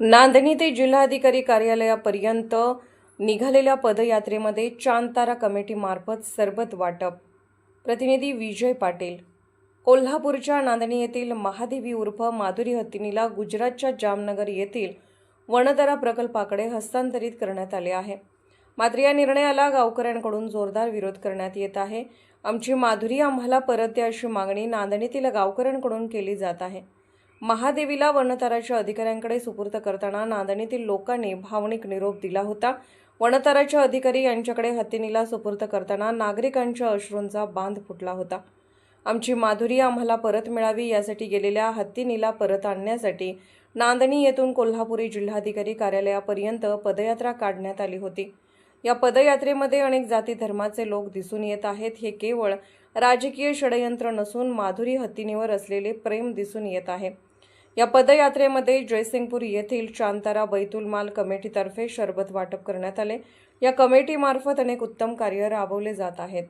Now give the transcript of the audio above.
नांदणी ते जिल्हाधिकारी कार्यालयापर्यंत निघालेल्या पदयात्रेमध्ये चांदतारा कमिटीमार्फत सरबत वाटप. प्रतिनिधी विजय पाटील. कोल्हापूरच्या नांदणी येथील महादेवी उर्फ माधुरी हत्तीनीला गुजरातच्या जामनगर येथील वनदरा प्रकल्पाकडे हस्तांतरित करण्यात आले आहे. मात्र या निर्णयाला गावकऱ्यांकडून जोरदार विरोध करण्यात येत आहे. आमची माधुरी आम्हाला परत द्या अशी मागणी नांदणीतील गावकऱ्यांकडून केली जात आहे. महादेवीला वनताराच्या अधिकाऱ्यांकडे सुपूर्त करताना नांदणीतील लोकांनी भावनिक निरोप दिला होता. वनताराच्या अधिकारी यांच्याकडे हत्तीनीला सुपूर्त करताना नागरिकांच्या अश्रूंचा बांध फुटला होता. आमची माधुरी आम्हाला परत मिळावी यासाठी गेलेल्या हत्तीनीला परत आणण्यासाठी नांदणी येथून कोल्हापुरी जिल्हाधिकारी कार्यालयापर्यंत पदयात्रा काढण्यात आली होती. या पदयात्रेमध्ये अनेक जाती धर्माचे लोक दिसून येत आहेत. हे केवळ राजकीय षडयंत्र नसून माधुरी हत्तीनीवर असलेले प्रेम दिसून येत आहे. या पदयात्रेमध्ये जयसिंगपूर येथील चांतारा बैतुलमाल कमिटीतर्फे शरबत वाटप करण्यात आले. या कमिटीमार्फत अनेक उत्तम कार्य राबवले जात आहेत.